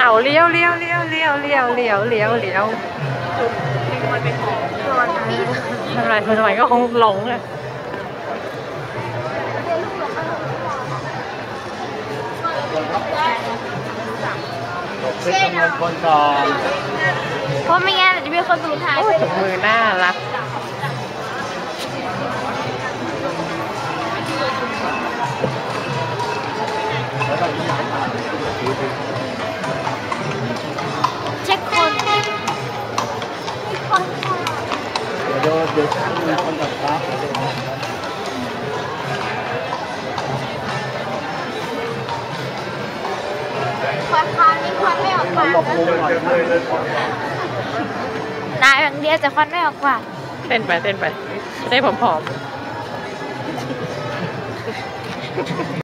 เอาเลี้ยวเลี้ยวเลี้ยวเลี้ยวเลี้ยวเลี้ยวเลี้ยวเลี้ยวทำอะไรคนสมัยก็คงหลงเลย ซื้อจำนวนคนก่อนเพราะไม่งั้นจะมีคนสูญหายโอ้ไปยถุงมือน่ารักแล้วก็เช็คคนเดี๋ยวเดี๋ยวจำนวนคนก่อน ควันคานนี่ควันไม่ออกปากหลบมุมก่อนนะนายอย่างเดียวจะควันไม่ออกปากเต้นไปเต้นไป ได้ผอมๆ